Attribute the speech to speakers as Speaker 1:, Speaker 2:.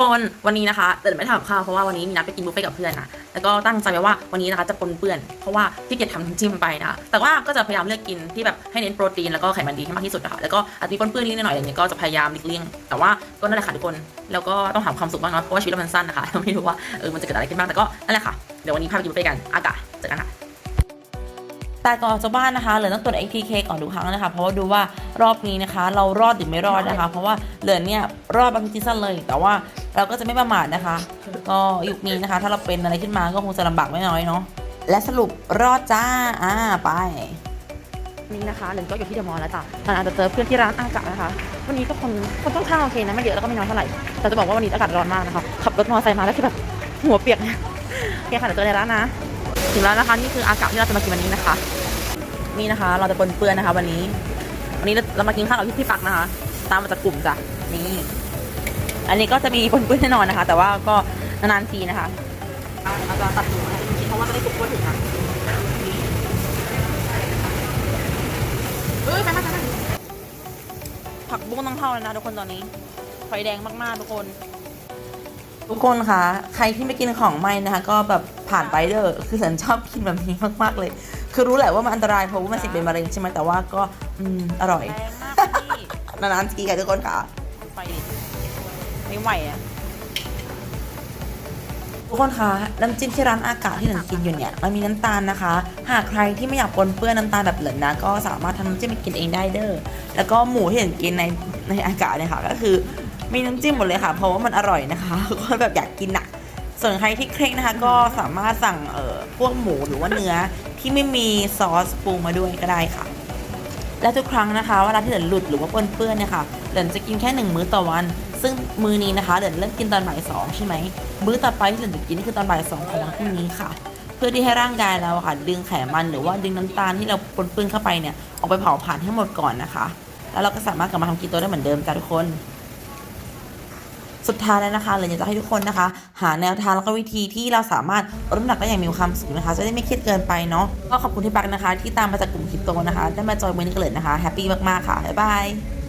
Speaker 1: คนวันนี้นะคะแต่ไม่ทำข้าวเพราะว่าวันนี้มีนัดไปกินบุฟเฟ่ต์กับเพื่อนนะแล้วก็ตั้งใจไว้ว่าวันนี้นะคะจะปนเปื้อนเพราะว่าที่เกียจทำน้ำจิ้มไปนะแต่ว่าก็จะพยายามเลือกกินที่แบบให้เน้นโปรตีนแล้วก็ไขมันดีให้มากที่สุดนะคะแล้วก็อาจจะมีปนเปื้อนนิดหน่อยอย่างเงี้ยก็จะพยายามหลีกเลี่ยงแต่ว่าก็นั่นแหละค่ะทุกคนแล้วก็ต้องหาความสุขบ้างเนาะเพราะว่าชีวิตเรามันสั้นนะคะเราไม่รู้ว่าเออมันจะเกิดอะไรขึ้นบ้างแต่ก็นั่นแหละค่ะเดี๋ยววันนี้พาไปกินบุฟเฟ่ต์กันอากาศ แต่ก่อนออกจากบ้านนะคะเหลือต้องตรวจ ATK ก่อนทุกครั้งนะคะ เพราะว่าดูว่ารอบนี้นะคะ เรารอดหรือไม่รอดนะคะ เพราะว่าเหลือเนี่ยรอดบางทีสั้นเลย แต่ว่าเราก็จะไม่ประมาทนะคะ ก็ยุคนี้นะคะ ถ้าเราเป็นอะไรขึ้นมาก็คงจะลำบากไม่น้อยเนาะและสรุปรอดจ้าอ่าไปนี่นะคะเหลือก็อยู่ที่เดอะมอลล์แล้วจ้ะตอนอาจจะเจอเพื่อนที่ร้านอากาศนะคะ วันนี้ก็คนคนต้องข้างโอเคนะไม่เยอะแล้วก็ไม่น้อยเท่าไหร่แต่จะบอกว่าวันนี้อากาศร้อนมากนะคะขับรถมอเตอร์ไซค์มาแล้วคือแบบหัวเปียกเนี่ยโอเคค่ะเดี๋ยวเจอในร้านนะ ถึงแล้วนะคะนี่คืออากาศที่เราจะมากินวันนี้นะคะ นี่นะคะ เราจะปนเปื้อนนะคะ วันนี้ วันนี้เรามากินข้าวกับพี่พี่ปักนะคะ ตามมาจากกลุ่มจ้ะนี่ อันนี้ก็จะมีปนเปื้อนแน่นอนนะคะ แต่ว่าก็นานๆทีนะคะเราจะตัดถุงมาให้เพราะว่าจะได้สุกทั่วถึงค่ะเอ้ยไปมาไปมาผักบุ้งต้องเท่าเลยนะทุกคนตอนนี้ไฟแดงมากๆทุกคน ทุกคนคะใครที่ไม่กินของไหม้นะคะก็แบบผ่านไปเด้อคือฉันชอบกินแบบนี้มากๆเลย คือรู้แหละว่ามันอันตรายเพราะว่ามันเสิเป็นมะเร็งใช่ไหมแต่ว่าก็อืมอร่อย
Speaker 2: แรงมากพี่
Speaker 1: นานๆทีกันทุกคนค่ะ
Speaker 2: ไปดิไม่ไหวอะ
Speaker 1: ทุกคนคะน้ำจิ้มที่ร้านอากาศที่หนึ่งกินอยู่เนี่ยมันมีน้ำตาลนะคะ หากใครที่ไม่อยากปนเปื้อนน้ำตาลแบบเหลินนะ ก็สามารถทำน้ำจิ้มไปกินเองได้เด้อแล้วก็หมูที่เห็นกินในในอากาศเนี่ยค่ะก็คือ มีน้ำจิ้มหมดเลยค่ะ เพราะว่ามันอร่อยนะคะ ก็แบบอยากกินอะส่วนใครที่เคร่งนะคะก็สามารถสั่งเอ่อพวกหมูหรือว่าเนื้อที่ไม่มีซอสปรุงมาด้วยก็ได้ค่ะ และทุกครั้งนะคะเวลาที่เหลินหลุดหรือว่าปนเปื้อนเนี่ยค่ะเหลินจะกินแค่หนึ่งมื้อต่อวัน ซึ่งมื้อนี้นะคะเหลินเริ่มกินตอนบ่ายสองใช่ไหมมื้อต่อไปที่เหลินจะกินนี่คือตอนบ่ายสองของวันพรุ่งนี้ค่ะ เพื่อที่ให้ร่างกายเราค่ะ ดึงไขมันหรือว่าดึงน้ำตาลที่เราปนเปื้อนเข้าไปเนี่ยออกไปเผาผลาญให้หมดก่อนนะคะ แล้วเราก็สามารถกลับมาทำกีโตได้เหมือนเดิมจ้ะทุกคน สุดท้ายแล้วนะคะเลยอยากจะให้ทุกคนนะคะ หาแนวทางแล้วก็วิธีที่เราสามารถลดน้ำหนักได้อย่างมีความสุขนะคะ จะได้ไม่เครียดเกินไปเนาะก็ขอบคุณที่ปักนะคะ ที่ตามมาจากกลุ่มคริปโตนะคะ ได้มาจอยมือนี้กันเลยนะคะแฮปปี้มากๆค่ะบ๊ายบาย